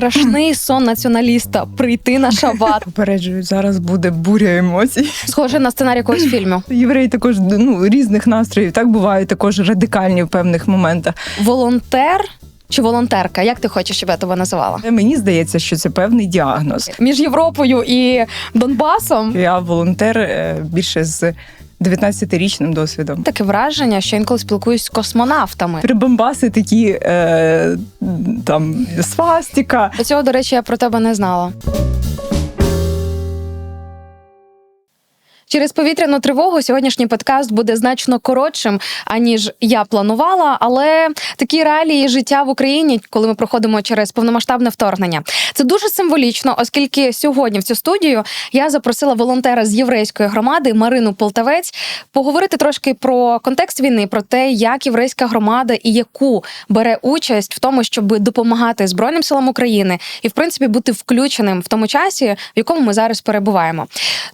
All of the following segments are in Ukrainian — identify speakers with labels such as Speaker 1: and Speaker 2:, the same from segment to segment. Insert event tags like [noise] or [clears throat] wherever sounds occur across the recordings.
Speaker 1: страшний [clears throat] сон націоналіста прийти на шабат.
Speaker 2: Попереджую, зараз буде буря емоцій.
Speaker 1: Схоже на сценарій якогось [clears throat] фільму.
Speaker 2: Євреї також ну, різних настроїв. Так бувають також радикальні в певних моментах.
Speaker 1: Волонтер чи волонтерка? Як ти хочеш, щоб я тебе називала?
Speaker 2: Мені здається, що це певний діагноз.
Speaker 1: Між Європою і Донбасом
Speaker 2: Я волонтер е, більше з 19-річним досвідом.
Speaker 1: таке враження, що інколи спілкуюсь з космонавтами.
Speaker 2: Прибамбаси такі е, там свастіка.
Speaker 1: До цього, до речі, я про тебе не знала. Через повітряну тривогу сьогоднішній подкаст буде значно коротшим, аніж я планувала. Але такі реалії життя в Україні, коли ми проходимо через повномасштабне вторгнення, це дуже символічно, оскільки сьогодні в цю студію я запросила волонтера з єврейської громади Марину Полтавець поговорити трошки про контекст війни, про те, як єврейська громада і яку бере участь в тому, щоб допомагати Збройним силам України і, в принципі, бути включеним в тому часі, в якому ми зараз перебуваємо.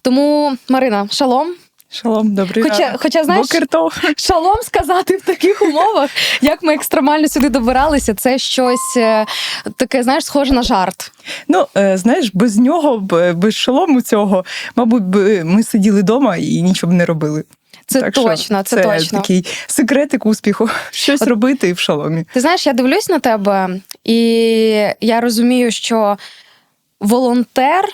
Speaker 1: Тому, Марина, шалом.
Speaker 2: Шалом, добрий
Speaker 1: Хоча,
Speaker 2: ранок.
Speaker 1: хоча знаєш,
Speaker 2: Бокер-тов. [laughs]
Speaker 1: шалом сказати в таких умовах, як ми екстремально сюди добиралися, це щось е, таке, знаєш, схоже на жарт.
Speaker 2: Ну, е, знаєш, без нього, без шолому цього, мабуть, ми сиділи вдома і нічого б не робили.
Speaker 1: Це
Speaker 2: Так
Speaker 1: точно, це, точно.
Speaker 2: такий секретик успіху. [laughs] Щось
Speaker 1: От-
Speaker 2: робити і в шоломі.
Speaker 1: Ти знаєш, я дивлюсь на тебе, і я розумію, що волонтер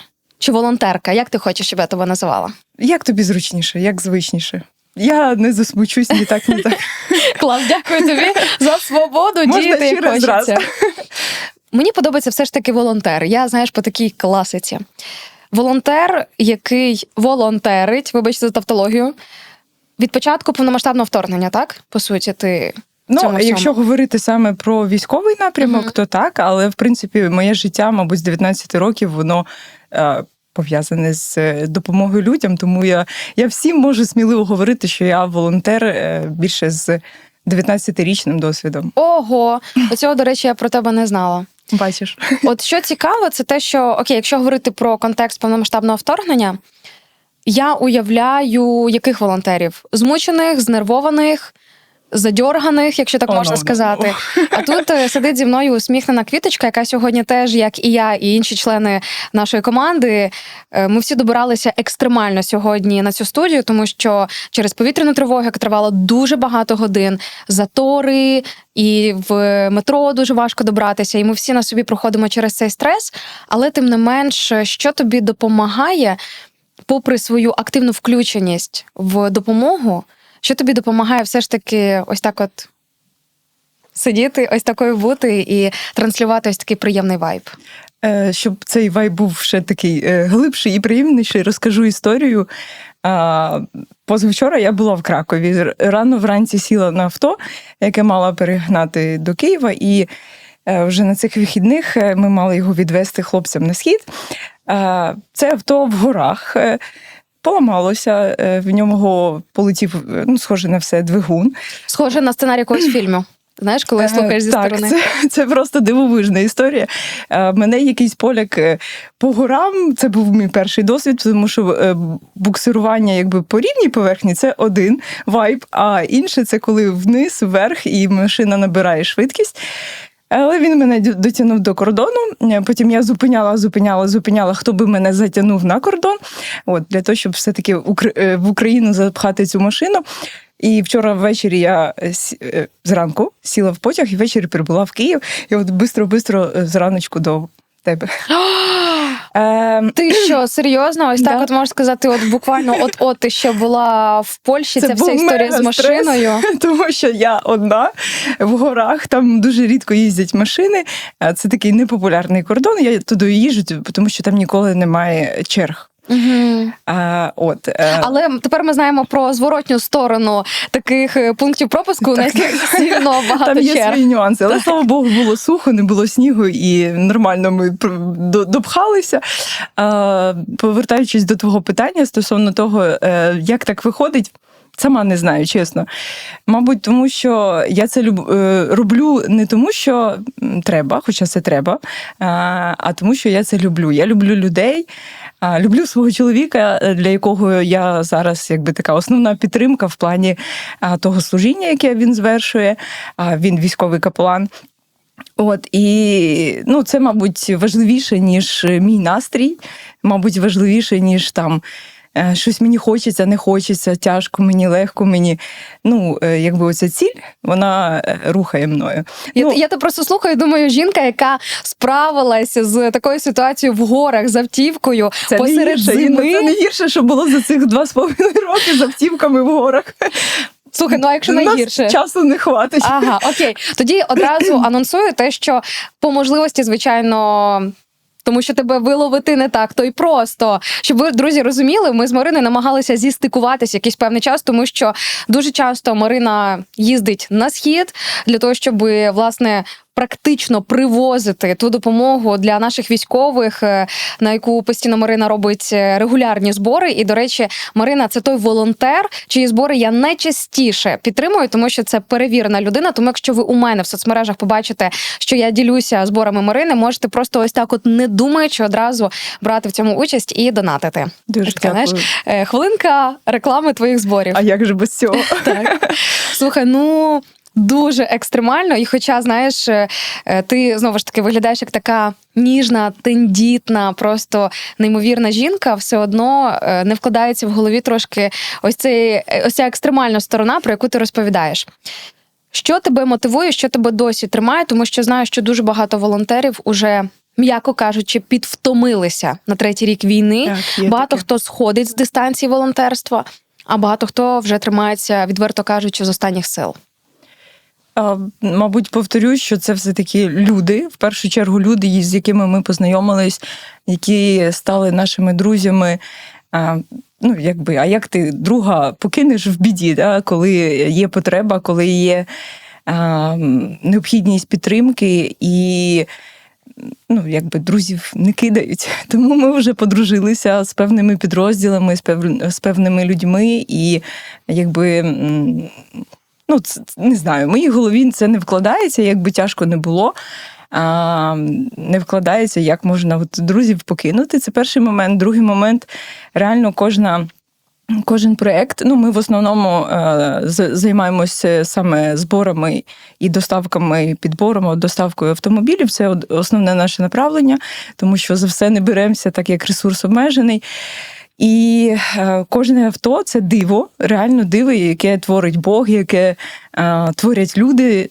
Speaker 1: чи волонтерка, як ти хочеш, щоб я тебе називала?
Speaker 2: Як тобі зручніше, як звичніше? Я не засмучусь ні так, ні так. [laughs]
Speaker 1: Клас, дякую тобі за свободу.
Speaker 2: Можна
Speaker 1: діяти, як
Speaker 2: раз.
Speaker 1: хочеться. [laughs] Мені подобається все ж таки волонтер. Я знаєш по такій класиці. Волонтер, який волонтерить, вибачте за тавтологію, від початку повномасштабного вторгнення, так? По суті, ти.
Speaker 2: Ну,
Speaker 1: цьому
Speaker 2: якщо
Speaker 1: всьому.
Speaker 2: говорити саме про військовий напрямок,
Speaker 1: Мгм.
Speaker 2: то так, але в принципі моє життя, мабуть, з 19 років, воно. Е, Пов'язане з е, допомогою людям, тому я, я всім можу сміливо говорити, що я волонтер е, більше з 19-річним досвідом.
Speaker 1: Ого, оцього, до речі, я про тебе не знала.
Speaker 2: Бачиш,
Speaker 1: От що цікаво, це те, що окей, якщо говорити про контекст повномасштабного вторгнення, я уявляю яких волонтерів? Змучених, знервованих, задьорганих, якщо так
Speaker 2: О,
Speaker 1: можна
Speaker 2: ну, ну.
Speaker 1: сказати. А тут е, сидить зі мною усміхнена квіточка, яка сьогодні теж, як і я, і інші члени нашої команди. е, Ми всі добиралися екстремально сьогодні на цю студію, тому що через повітряну тривогу, яка тривала дуже багато годин, затори, і в метро дуже важко добратися, і ми всі на собі проходимо через цей стрес. Але тим не менш, що тобі допомагає, попри свою активну включеність в допомогу, що тобі допомагає все ж таки ось так от сидіти, ось такою бути і транслювати ось такий приємний вайб.
Speaker 2: Е, щоб цей вайб був ще такий е, глибший і приємніший, розкажу історію. Позавчора я була в Кракові. Рано вранці сіла на авто, яке мала перегнати до Києва, і е, вже на цих вихідних ми мали його відвести хлопцям на схід. Це авто в горах. Поламалося, е, в ньому полетів, е, ну, схоже на все, двигун.
Speaker 1: Схоже на сценарій якогось [clears throat] фільму. Знаєш, коли
Speaker 2: Е,
Speaker 1: слухаєш зі
Speaker 2: так,
Speaker 1: сторони.
Speaker 2: Це, [laughs] це просто дивовижна історія. Мене якийсь поляк по горам. Це був мій перший досвід, тому що буксирування якби по рівній поверхні це один вайб, а інше це коли вниз, вверх, і машина набирає швидкість. Але він мене дотягнув до кордону. Е, Потім я зупиняла, зупиняла, зупиняла, хто би мене затягнув на кордон. От для того, щоб все-таки е, в Україну запхати цю машину. І вчора ввечері я е, зранку сіла в потяг і ввечері прибула в Київ. І от бистро-бистро зраночку до тебе. [gasps] [gasps] [gasps] Е,
Speaker 1: Ти [clears throat] що, серйозно? Ось так,
Speaker 2: Да.
Speaker 1: от можеш сказати, от буквально от-от ти ще була в Польщі,
Speaker 2: Це
Speaker 1: ця вся історія з машиною. [laughs]
Speaker 2: Тому що я одна в горах, там дуже рідко їздять машини. а Це такий непопулярний кордон. Я туди їжджу, тому що там ніколи немає черг.
Speaker 1: Угу.
Speaker 2: А, от, е,
Speaker 1: Але тепер ми знаємо про зворотню сторону таких е, пунктів пропуску, на яких сильно багато
Speaker 2: Там є
Speaker 1: черг.
Speaker 2: свої нюанси, але слава Богу, було сухо, не було снігу, і нормально ми допхалися. А, повертаючись до твого питання стосовно того, е, як так виходить. Сама не знаю, чесно. Мабуть, тому що я це люб, е, роблю не тому, що треба, хоча це треба, а, тому, що я це люблю. Я люблю людей, люблю свого чоловіка, е, для якого я зараз якби така основна підтримка в плані того служіння, яке він звершує. Він військовий капелан. От і ну, це, мабуть, важливіше, ніж мій настрій, мабуть, важливіше, ніж там. Е, Щось мені хочеться, не хочеться, тяжко мені, легко мені. Ну, е, якби оця ціль, вона е, рухає мною.
Speaker 1: Я,
Speaker 2: ну,
Speaker 1: я тебе просто слухаю. Думаю, жінка, яка справилася з такою ситуацією в горах з автівкою
Speaker 2: це не
Speaker 1: посеред
Speaker 2: гірше,
Speaker 1: зими.
Speaker 2: Це не гірше, що було за цих два з половиною роки з автівками в горах.
Speaker 1: Слухай, ну а якщо
Speaker 2: нас
Speaker 1: найгірше.
Speaker 2: часу не хватить.
Speaker 1: Ага, окей. Тоді одразу [clears throat] анонсую те, що по можливості, звичайно. Тому що тебе виловити не так, то й просто. Щоб ви, друзі, розуміли, ми з Мариною намагалися зістикуватися якийсь певний час, тому що дуже часто Марина їздить на схід для того, щоб власне практично привозити ту допомогу для наших військових, е, на яку постійно Марина робить е, регулярні збори. І, до речі, Марина це той волонтер, чиї збори я найчастіше підтримую, тому що це перевірена людина. Тому, якщо ви у мене в соцмережах побачите, що я ділюся зборами Марини, можете просто ось так, от не думаючи, одразу брати в цьому участь і донатити.
Speaker 2: Дуже
Speaker 1: Таке, знаєш,
Speaker 2: дякую.
Speaker 1: Е, Хвилинка реклами твоїх зборів.
Speaker 2: А як же без цього?
Speaker 1: Так. Слухай, ну. Дуже екстремально, і хоча, знаєш, е, е, ти знову ж таки виглядаєш як така ніжна, тендітна, просто неймовірна жінка, все одно е, не вкладається в голові трошки ось цей ось ця екстремальна сторона, про яку ти розповідаєш. Що тебе мотивує, що тебе досі тримає, тому що знаю, що дуже багато волонтерів уже, м'яко кажучи, підвтомилися на третій рік війни.
Speaker 2: Так,
Speaker 1: багато
Speaker 2: таке.
Speaker 1: хто сходить з дистанції волонтерства, а багато хто вже тримається, відверто кажучи, з останніх сил.
Speaker 2: Мабуть, повторюю, що це все-таки люди, в першу чергу, люди, з якими ми познайомились, які стали нашими друзями. Ну, якби, а як ти друга покинеш в біді, да, коли є потреба, коли є а, необхідність підтримки, і ну, якби друзів не кидають. [laughs] Тому ми вже подружилися з певними підрозділами, з певними людьми, і якби. Ну, це, не знаю, в моїй голові це не вкладається, як би тяжко не було. А, не вкладається, як можна от, друзів покинути. Це перший момент. Другий момент реально кожна. Кожен проєкт, ну ми в основному е, займаємося саме зборами і доставками, підбором, доставкою автомобілів. Це основне наше направлення, тому що за все не беремося, так як ресурс обмежений. І е, кожне авто це диво, реально диво, яке творить Бог, яке е, творять люди,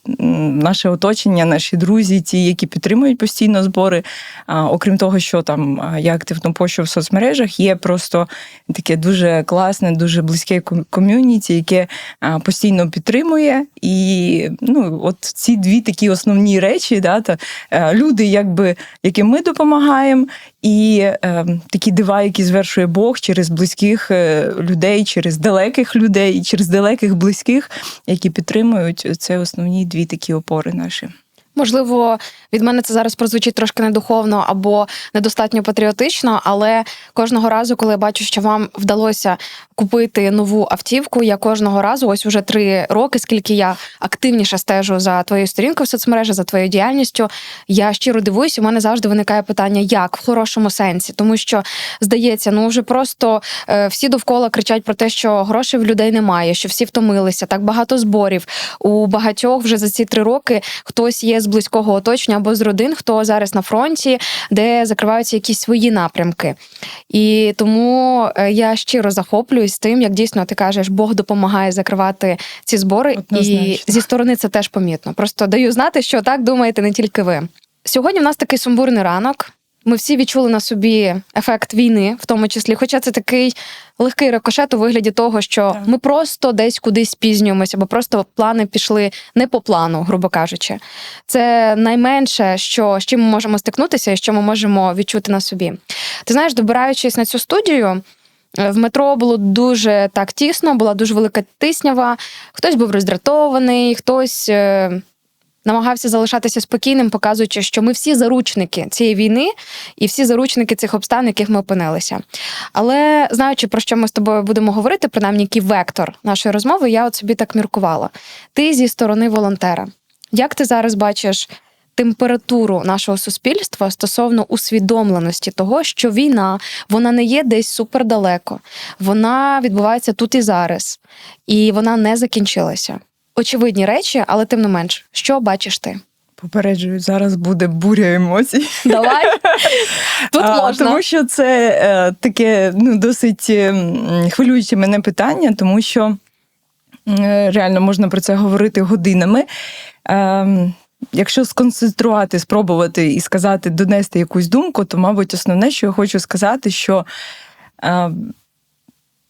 Speaker 2: наше оточення, наші друзі, ті, які підтримують постійно збори. А, окрім того, що там я активно пощу в соцмережах, є просто таке дуже класне, дуже близьке ком'юніті, яке постійно підтримує. І ну, от ці дві такі основні речі, да, та, е, люди, якби, яким ми допомагаємо, і е, такі дива, які звершує Бог через близьких е, людей, через далеких людей, через далеких близьких, які підтримують. Це основні дві такі опори наші.
Speaker 1: Можливо, від мене це зараз прозвучить трошки недуховно або недостатньо патріотично, але кожного разу, коли я бачу, що вам вдалося купити нову автівку, я кожного разу, ось уже три роки, скільки я активніше стежу за твоєю сторінкою в соцмережі, за твоєю діяльністю, я щиро дивуюся, у мене завжди виникає питання, як в хорошому сенсі, тому що здається, ну вже просто е, всі довкола кричать про те, що грошей в людей немає, що всі втомилися, так багато зборів. У багатьох вже за ці три роки хтось є з близького оточення або з родин, хто зараз на фронті, де закриваються якісь свої напрямки. І тому е, я щиро захоплююсь тим, як дійсно ти кажеш, Бог допомагає закривати ці збори, і зі сторони це теж помітно. Просто даю знати, що так думаєте не тільки ви. Сьогодні в нас такий сумбурний ранок. Ми всі відчули на собі ефект війни, в тому числі, хоча це такий легкий рикошет у вигляді того, що
Speaker 2: Так.
Speaker 1: ми просто десь кудись спізнюємося, або просто плани пішли не по плану, грубо кажучи. Це найменше, що з чим ми можемо стикнутися і що ми можемо відчути на собі. Ти знаєш, добираючись на цю студію. е, В метро було дуже так тісно, була дуже велика тиснява. Хтось був роздратований, хтось е, намагався залишатися спокійним, показуючи, що ми всі заручники цієї війни і всі заручники цих обставин, в яких ми опинилися. Але знаючи, про що ми з тобою будемо говорити, принаймні який вектор нашої розмови, я от собі так міркувала. Ти зі сторони волонтера. Як ти зараз бачиш температуру нашого суспільства стосовно усвідомленості того, що війна вона не є десь супердалеко, вона відбувається тут і зараз, і вона не закінчилася. Очевидні речі, але тим не менш, що бачиш ти?
Speaker 2: Попереджую, зараз буде буря емоцій.
Speaker 1: Давай. [laughs] Тут
Speaker 2: А,
Speaker 1: можна.
Speaker 2: Тому що це е, таке ну, досить м, хвилююче мене питання, тому що е, реально можна про це говорити годинами. Е, Якщо сконцентрувати, спробувати і сказати, донести якусь думку, то, мабуть, основне, що я хочу сказати, що е,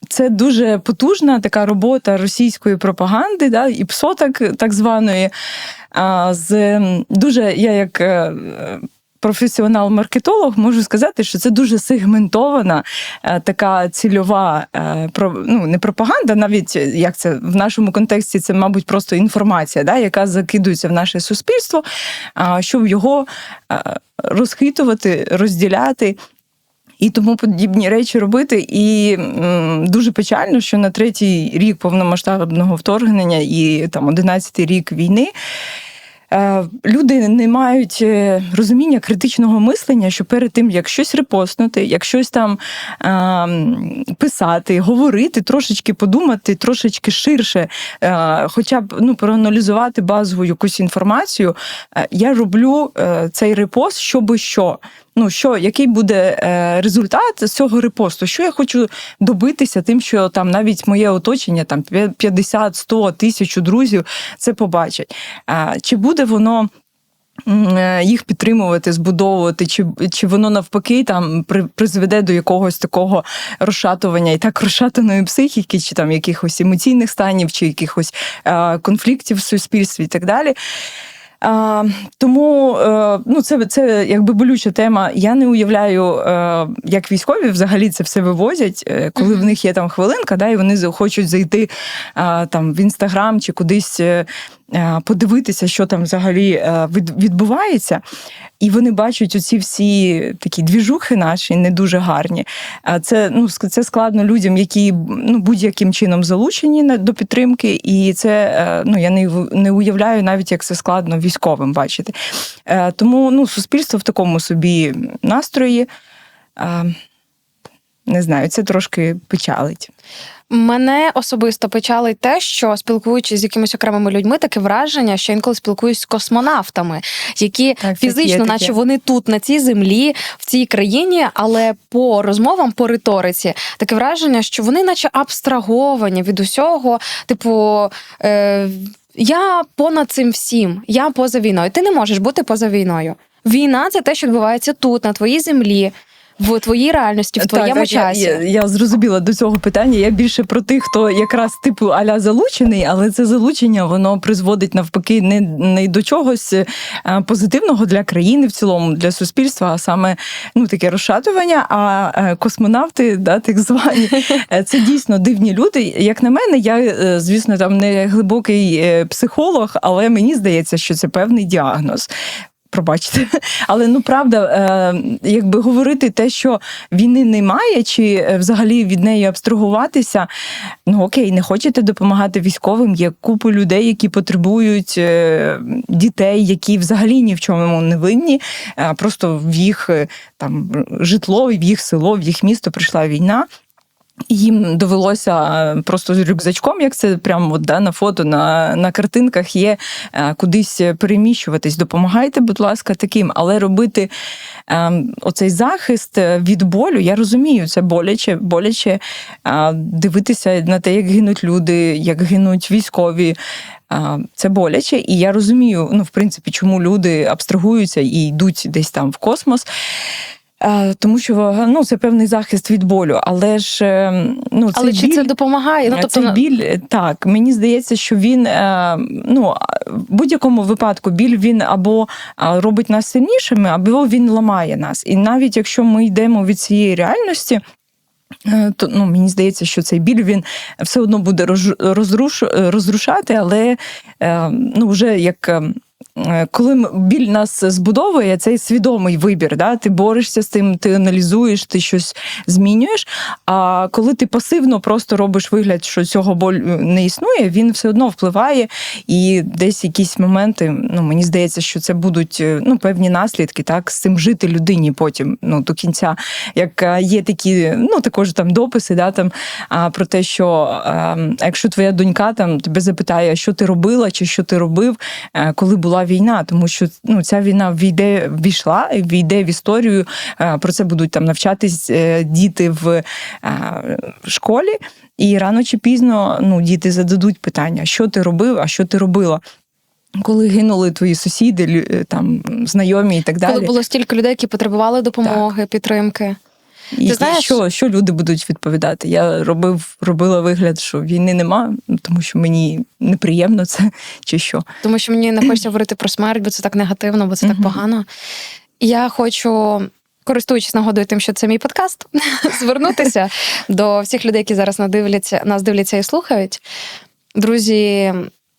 Speaker 2: це дуже потужна така робота російської пропаганди, да, і ПСО так, так званої. А, з дуже я як. е, Професіонал-маркетолог можу сказати, що це дуже сегментована е, така цільова е, ну не пропаганда, навіть як це в нашому контексті, це, мабуть, просто інформація, да, яка закидується в наше суспільство, щоб його розхитувати, розділяти. І тому подібні речі робити. І м, дуже печально, що на третій рік повномасштабного вторгнення і там одинадцятий рік війни. е, Люди не мають е, розуміння критичного мислення, що перед тим, як щось репостнути, як щось там е, писати, говорити, трошечки подумати, трошечки ширше, е, хоча б ну, проаналізувати базову якусь інформацію, е, я роблю е, цей репост, щоби що. Ну, що, який буде е, результат з цього репосту? Що я хочу добитися тим, що там навіть моє оточення, там 50, 100, тисячу друзів це побачать. А, чи буде воно е, їх підтримувати, збудовувати, чи, чи воно навпаки там при, призведе до якогось такого розшатування і так розшатаної психіки, чи там якихось емоційних станів, чи якихось е, конфліктів в суспільстві і так далі. А, тому е, ну, це, це якби болюча тема. Я не уявляю, е, як військові взагалі це все вивозять, е, коли в них є там хвилинка, да, і вони хочуть зайти там в інстаграм чи кудись. Е, Подивитися, що там взагалі е, відбувається, і вони бачать оці всі такі двіжухи наші не дуже гарні. Це ну це складно людям, які ну будь-яким чином залучені до підтримки, і це е, ну я не не уявляю навіть як це складно військовим бачити. Тому ну суспільство в такому собі настрої. Не знаю, це трошки печалить.
Speaker 1: Мене особисто печалить те, що спілкуючись з якимись окремими людьми, таке враження, що інколи спілкуюсь з космонавтами, які
Speaker 2: Так,
Speaker 1: фізично,
Speaker 2: таке.
Speaker 1: наче вони тут, на цій землі, в цій країні, але по розмовам, по риториці, таке враження, що вони, наче абстраговані від усього, типу. Е, я понад цим всім, я поза війною. Ти не можеш бути поза війною. Війна це те, що відбувається тут, на твоїй землі, в твоїй реальності, в твоєму
Speaker 2: так, я-
Speaker 1: часі.
Speaker 2: Я, я, зрозуміла до цього питання. Я більше про тих, хто якраз типу аля залучений, але це залучення воно призводить навпаки не, не до чогось е, позитивного для країни в цілому, для суспільства, а саме ну таке розшатування. А е, космонавти, да, так звані, е, це дійсно дивні люди. Як на мене, я звісно там не глибокий психолог, але мені здається, що це певний діагноз. Пробачте, але ну правда, е, якби говорити те, що війни немає, чи е, взагалі від неї абстрагуватися. Ну окей, не хочете допомагати військовим. Є купу людей, які потребують е, дітей, які взагалі ні в чому не винні. е, Просто в їх там житло, в їх село, в їх місто прийшла війна. Їм довелося е, просто з рюкзачком, як це прямо от, да, на фото, на, на картинках є е, кудись переміщуватись. Допомагайте, будь ласка, таким, але робити е, оцей захист е, від болю, я розумію, це боляче, боляче е, дивитися на те, як гинуть люди, як гинуть військові. Це боляче, і я розумію, ну, в принципі, чому люди абстрагуються і йдуть десь там в космос. Тому що ну, це певний захист від болю, але ж е, ну, цей
Speaker 1: Але чи
Speaker 2: біль,
Speaker 1: це допомагає? Ну,
Speaker 2: е,
Speaker 1: тобто,
Speaker 2: цей біль, е, так, мені здається, що він ну, в будь-якому випадку біль він або робить нас сильнішими, або він ламає нас. І навіть якщо ми йдемо від цієї реальності. То ну мені здається, що цей біль він все одно буде розруш, розрушати, але ну вже як. Е, е, Коли біль нас збудовує, цей свідомий вибір, да? ти борешся з тим, ти аналізуєш, ти щось змінюєш. А коли ти пасивно просто робиш вигляд, що цього болю не існує, він все одно впливає. І десь якісь моменти, ну мені здається, що це будуть е, ну, певні наслідки, так, з цим жити людині потім ну, до кінця. Як е, є такі, ну також там дописи, да, там, про те, що е, якщо твоя донька там тебе запитає, що ти робила, чи що ти робив, е, коли була війна, тому що ну ця війна війде війшла, війде в історію. е, Про це будуть там навчатись е, діти в е, школі. І рано чи пізно ну, діти зададуть питання, що ти робив, а що ти робила. Коли гинули твої сусіди, там знайомі і так далі.
Speaker 1: Коли було стільки людей, які потребували допомоги, підтримки.
Speaker 2: І,
Speaker 1: Ти знаєш-
Speaker 2: що, що люди будуть відповідати? Я робив, робила вигляд, що війни нема, тому що мені неприємно це чи що.
Speaker 1: Тому що мені не хочеться говорити про смерть, бо це так негативно, бо це так погано. І Я хочу, користуючись нагодою тим, що це мій подкаст, [laughs] звернутися до всіх людей, які зараз надивляться, нас дивляться і слухають. Друзі,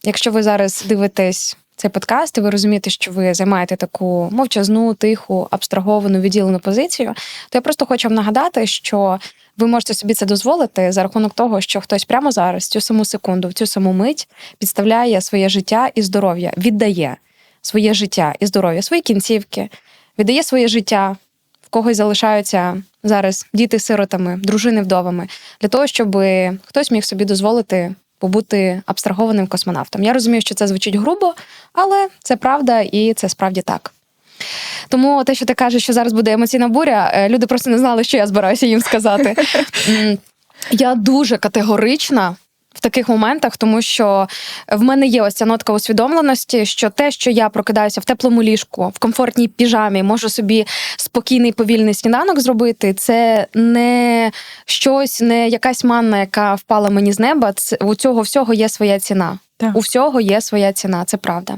Speaker 1: якщо ви зараз дивитесь цей подкаст, і ви розумієте, що ви займаєте таку мовчазну, тиху, абстраговану, відділену позицію, то я просто хочу вам нагадати, що ви можете собі це дозволити за рахунок того, що хтось прямо зараз, цю саму секунду, в цю саму мить підставляє своє життя і здоров'я, віддає своє життя і здоров'я, свої кінцівки, віддає своє життя. Когось залишаються зараз діти сиротами, дружини вдовами, для того, щоб хтось міг собі дозволити побути абстрагованим космонавтом. Я розумію, що це звучить грубо, але це правда і це справді так. Тому те, що ти кажеш, що зараз буде емоційна буря, е, люди просто не знали, що я збираюся їм сказати. [laughs] Я дуже категорична. В таких моментах, тому що в мене є ось ця нотка усвідомленості, що те, що я прокидаюся в теплому ліжку, в комфортній піжамі, можу собі спокійний повільний сніданок зробити, це не щось, не якась манна, яка впала мені з неба. Це у цього всього є своя ціна.
Speaker 2: Так.
Speaker 1: У всього є своя ціна, це правда.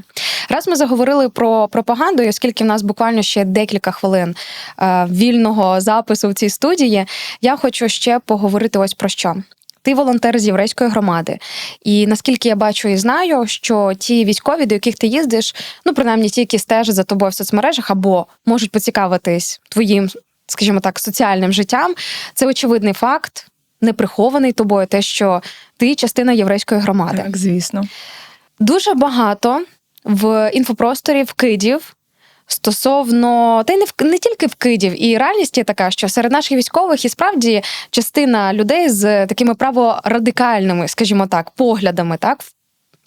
Speaker 1: Раз ми заговорили про пропаганду, і оскільки в нас буквально ще декілька хвилин е, вільного запису в цій студії, я хочу ще поговорити ось про що. Ти волонтер з єврейської громади, і наскільки я бачу і знаю, що ті військові, до яких ти їздиш, ну принаймні ті, які стежать за тобою в соцмережах, або можуть поцікавитись твоїм, скажімо так, соціальним життям, це очевидний факт, не прихований тобою, те, що ти частина єврейської громади.
Speaker 2: Так, звісно.
Speaker 1: Дуже багато в інфопросторі вкидів стосовно та й не в не тільки вкидів, і реальність є така, що серед наших військових і справді частина людей з такими праворадикальними, скажімо так, поглядами, так в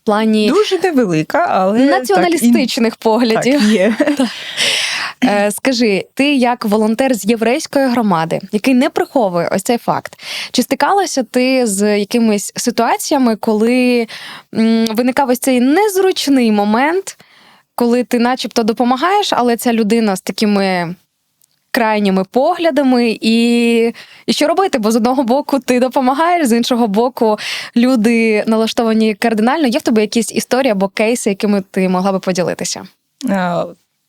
Speaker 1: плані
Speaker 2: Дуже невелика, але
Speaker 1: націоналістичних
Speaker 2: так, і,
Speaker 1: поглядів.
Speaker 2: так, є. [laughs]
Speaker 1: Е, Скажи, ти як волонтер з єврейської громади, який не приховує ось цей факт, чи стикалася ти з якимись ситуаціями, коли виникав ось цей незручний момент, коли ти, начебто, допомагаєш, але ця людина з такими крайніми поглядами, і, і що робити? Бо з одного боку ти допомагаєш, з іншого боку, люди налаштовані кардинально. Є в тебе якісь історії або кейси, якими ти могла би поділитися?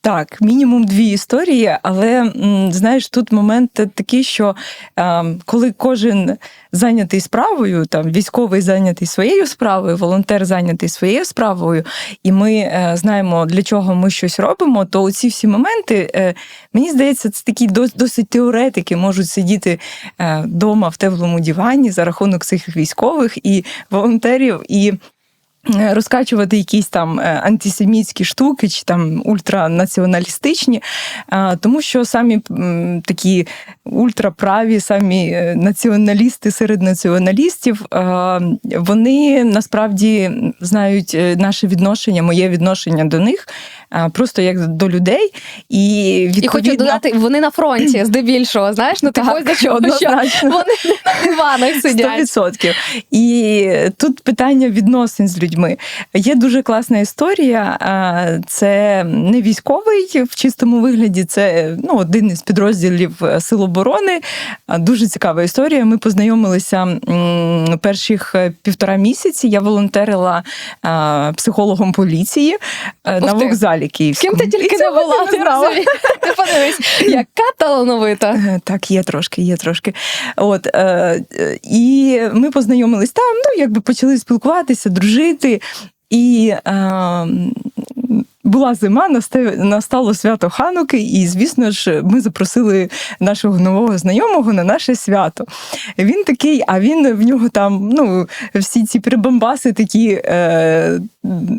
Speaker 2: Так, мінімум дві історії, але знаєш, тут момент такий, що е, коли кожен зайнятий справою, там військовий зайнятий своєю справою, волонтер зайнятий своєю справою, і ми е, знаємо, для чого ми щось робимо, то ці всі моменти, е, мені здається, це такі дос- досить теоретики можуть сидіти вдома в теплому дивані за рахунок цих військових і волонтерів. і е, Розкачувати якісь там е, антисемітські штуки чи там ультранаціоналістичні, тому що самі такі ультраправі, самі е, націоналісти серед націоналістів, е, вони насправді знають е, наше відношення, моє відношення до них просто як до людей. І, відповідно,
Speaker 1: І хочу додати, вони на фронті [clears throat] здебільшого, знаєш, ну ти
Speaker 2: Так,
Speaker 1: ось що вони на диванах сидять.
Speaker 2: 100%. І тут питання відносин з людьми. Є дуже класна історія. Це не військовий в чистому вигляді, це ну, один із підрозділів Сил оборони. Дуже цікава історія. Ми познайомилися перших е, півтора місяці. Я волонтерила психологом поліції е, на
Speaker 1: Ух ти.
Speaker 2: вокзалі Київському.
Speaker 1: Ким ти тільки не була, ти
Speaker 2: знала. [laughs]
Speaker 1: Ти подивись, яка талановита.
Speaker 2: Е, Так, є трошки, є трошки. От, і ми познайомились там, ну, якби почали спілкуватися, дружити. І е, була зима, настало свято Хануки, і, звісно ж, ми запросили нашого нового знайомого на наше свято. Він такий, а він в нього там, ну, всі ці прибамбаси такі, е,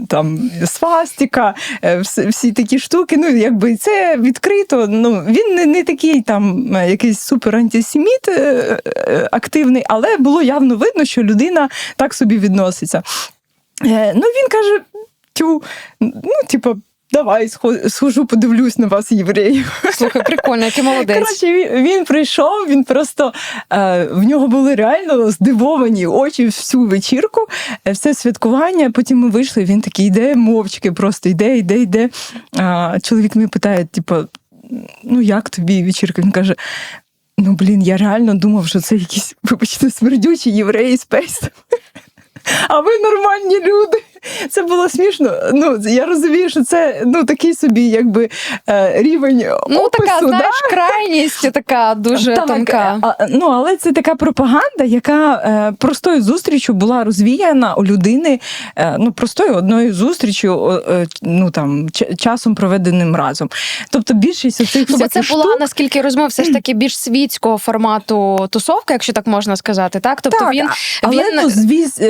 Speaker 2: там, свастика, е, всі такі штуки. Ну, якби це відкрито. Ну, він не, не такий там е, якийсь супер антисеміт е, е, активний, але було явно видно, що людина так собі відноситься. Е, Ну, він каже: тю, ну, типу, давай схо- схожу, подивлюсь на вас, євреїв.
Speaker 1: Слухай, прикольно, який молодець.
Speaker 2: Коротше, він, він прийшов, він просто е, в нього були реально здивовані очі всю вечірку, е, все святкування. Потім ми вийшли. Він такий йде мовчки, просто йде, йде, йде. А, чоловік мене питає: типу, ну як тобі вечірка? Він каже. Ну, блін, я реально думав, що це якісь, вибачте, смердючі євреї з пейсом. А ви нормальні люди. Це було смішно. Ну, я розумію, що це ну, такий собі, якби е, рівень
Speaker 1: Ну,
Speaker 2: опису,
Speaker 1: така,
Speaker 2: да?
Speaker 1: знаєш, крайність така дуже
Speaker 2: Так,
Speaker 1: тонка.
Speaker 2: А, ну, але це така пропаганда, яка е, простою зустрічю була розвіяна у людини, е, ну, простою одною зустрічю, е, ну, там, ч- часом проведеним разом. Тобто більшість оцих
Speaker 1: Ну, це була, наскільки я розумію, все ж таки більш світського формату тусовка, якщо так можна сказати. Так, тобто
Speaker 2: Так,
Speaker 1: він,
Speaker 2: Але
Speaker 1: він
Speaker 2: ну, звіз, е,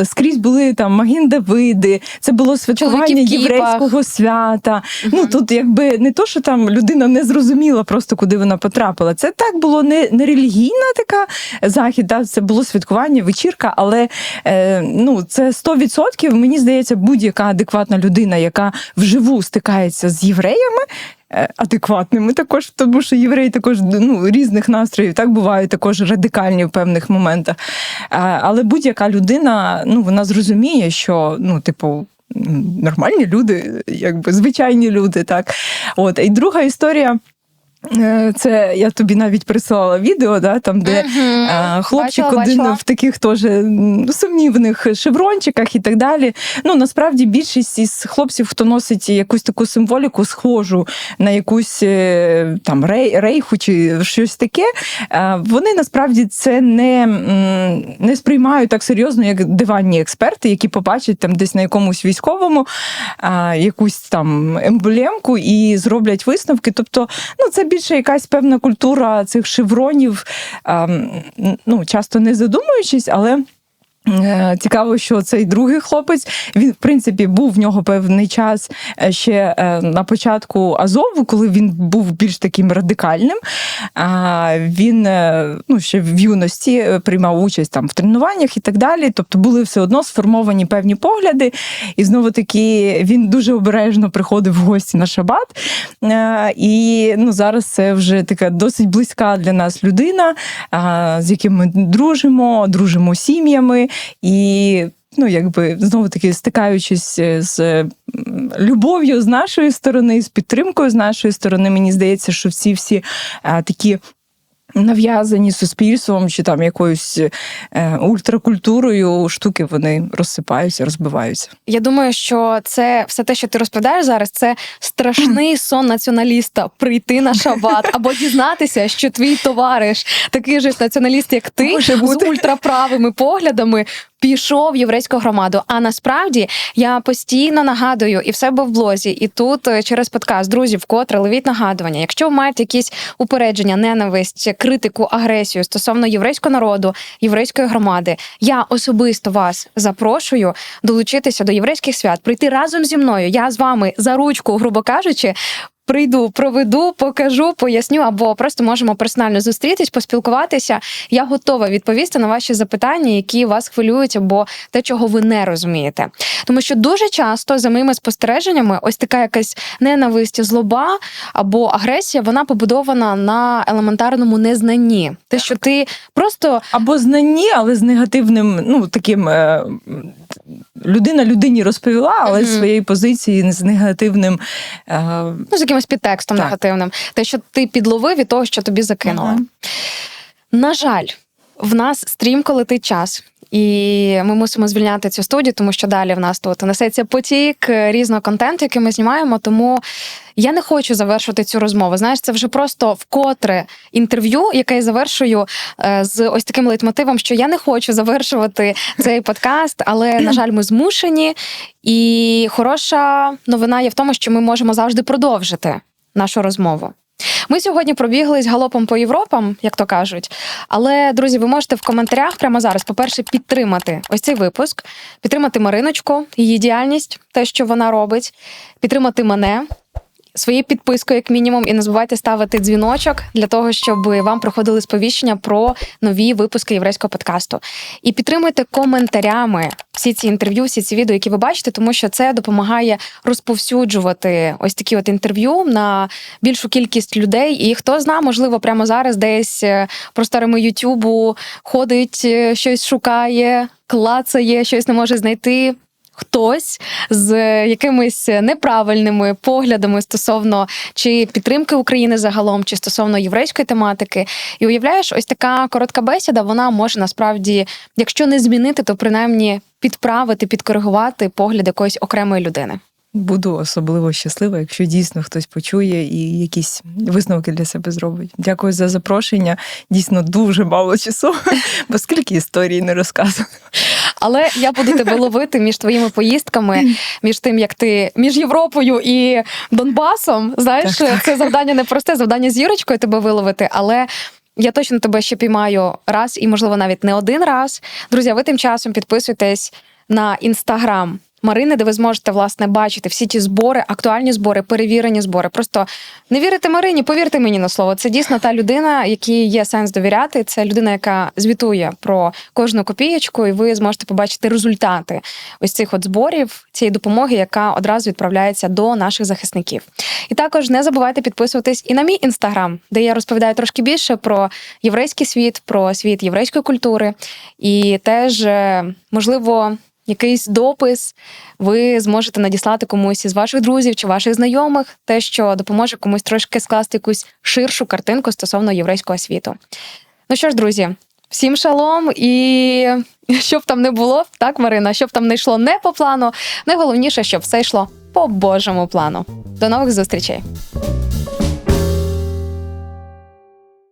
Speaker 2: е, скрізь були там Магін Давиди, це було святкування
Speaker 1: Чоловіки в кіпах.
Speaker 2: єврейського свята. Ну тут якби не то, що там людина не зрозуміла просто, куди вона потрапила. Це так було не, не релігійна така захід, да? це було святкування, вечірка, але е, ну, це 100%, мені здається, будь-яка адекватна людина, яка вживу стикається з євреями. Е, Адекватними також, тому що євреї також ну, різних настроїв, так бувають також радикальні в певних моментах. Але будь-яка людина, ну вона зрозуміє, що ну, типу. Нормальні люди, якби звичайні люди, так. От. І друга історія. Е, Це я тобі навіть присилала відео, да, там, де
Speaker 1: Мгм.
Speaker 2: е, хлопчик
Speaker 1: Бачила,
Speaker 2: один
Speaker 1: бачила.
Speaker 2: в таких теж сумнівних шеврончиках і так далі. Ну насправді більшість із хлопців, хто носить якусь таку символіку, схожу на якусь е, там рей, рейху чи щось таке, вони насправді це не, не сприймають так серйозно, як диванні експерти, які побачать там десь на якомусь військовому а, якусь там емблемку і зроблять висновки. Тобто, ну це більше якась певна культура цих шевронів, ну часто не задумуючись, але. Е, Цікаво, що цей другий хлопець він, в принципі, був в нього певний час е, ще е, на початку Азову, коли він був більш таким радикальним. Він ну, ще в юності приймав участь там в тренуваннях і так далі. Тобто були все одно сформовані певні погляди. І знову таки він дуже обережно приходив в гості на шабат. І ну, зараз це вже така досить близька для нас людина, з яким ми дружимо, дружимо сім'ями. І ну, якби знову таки стикаючись з любов'ю з нашої сторони, з підтримкою з нашої сторони, мені здається, що всі всі а, такі. Нав'язані суспільством чи там якоюсь е, ультракультурою штуки вони розсипаються, розбиваються.
Speaker 1: Я думаю, що це все те, що ти розповідаєш зараз, це страшний [clears throat] сон націоналіста прийти на шабат або дізнатися, що твій товариш, такий же ж націоналіст, як ти,
Speaker 2: Може
Speaker 1: з
Speaker 2: бути.
Speaker 1: ультраправими поглядами. Пішов єврейську громаду. А насправді я постійно нагадую і в себе в блозі, і тут е, через подкаст друзі, вкотре ловіть нагадування. Якщо ви маєте якісь упередження, ненависть, критику, агресію стосовно єврейського народу, єврейської громади, я особисто вас запрошую долучитися до єврейських свят, прийти разом зі мною. Я з вами за ручку, грубо кажучи. Прийду, проведу, покажу, поясню, або просто можемо персонально зустрітись, поспілкуватися. Я готова відповісти на ваші запитання, які вас хвилюють, або те, чого ви не розумієте. Тому що дуже часто за моїми спостереженнями, ось така якась ненависть, злоба або агресія, вона побудована на елементарному незнанні. Те, що ти просто
Speaker 2: Або знанні, але з негативним, ну таким е, людина людині розповіла, але з своєї позиції з негативним. Е,
Speaker 1: ну з якимось підтекстом
Speaker 2: Так.
Speaker 1: негативним, те, що ти підловив від того, що тобі закинули. На жаль, в нас стрімко летить час. І ми мусимо звільняти цю студію, тому що далі в нас тут несеться потік е, різного контенту, який ми знімаємо. Тому я не хочу завершувати цю розмову. Знаєш, це вже просто вкотре інтерв'ю, яке я завершую е, з ось таким лейтмотивом, що я не хочу завершувати цей подкаст, але на жаль, ми змушені. І хороша новина є в тому, що ми можемо завжди продовжити нашу розмову. Ми сьогодні пробіглись галопом по Європам, як то кажуть. Але, друзі, ви можете в коментарях прямо зараз, по-перше, підтримати ось цей випуск, підтримати Мариночку, її діяльність, те, що вона робить, підтримати мене. Своєю підпискою, як мінімум, і не забувайте ставити дзвіночок для того, щоб вам приходили сповіщення про нові випуски єврейського подкасту. І підтримуйте коментарями всі ці інтерв'ю, всі ці відео, які ви бачите, тому що це допомагає розповсюджувати ось такі от інтерв'ю на більшу кількість людей. І хто знає, можливо, прямо зараз десь е, просторами Ютубу ходить, е, щось шукає, клацає, щось не може знайти. Хтось з якимись неправильними поглядами стосовно чи підтримки України загалом, чи стосовно єврейської тематики, і уявляєш, ось така коротка бесіда, вона може насправді, якщо не змінити, то принаймні підправити, підкоригувати погляд якоїсь окремої людини.
Speaker 2: Буду особливо щаслива, якщо дійсно хтось почує і якісь висновки для себе зробить. Дякую за запрошення. Дійсно дуже мало часу, [laughs] бо скільки історій не розказано.
Speaker 1: Але я буду тебе ловити між твоїми поїздками, між тим, як ти між Європою і Донбасом. Знаєш,
Speaker 2: Так, так.
Speaker 1: це завдання не просте, завдання з Юрочкою тебе виловити, але. Я точно тебе ще піймаю раз і, можливо, навіть не один раз. Друзі, ви тим часом підписуйтесь на інстаграм Марини, де ви зможете власне бачити всі ті збори, актуальні збори, перевірені збори. Просто не вірите Марині, повірте мені на слово. Це дійсно та людина, якій є сенс довіряти. Це людина, яка звітує про кожну копієчку, і ви зможете побачити результати ось цих от зборів, цієї допомоги, яка одразу відправляється до наших захисників. І також не забувайте підписуватись і на мій інстаграм, де я розповідаю трошки більше про єврейський світ, про світ єврейської культури, і теж е, можливо. Якийсь допис ви зможете надіслати комусь із ваших друзів чи ваших знайомих, те, що допоможе комусь трошки скласти якусь ширшу картинку стосовно єврейського світу. Ну що ж, друзі, всім шалом, і [laughs] щоб там не було, так, Марина, щоб там не йшло не по плану, найголовніше, щоб все йшло по Божому плану. До нових зустрічей!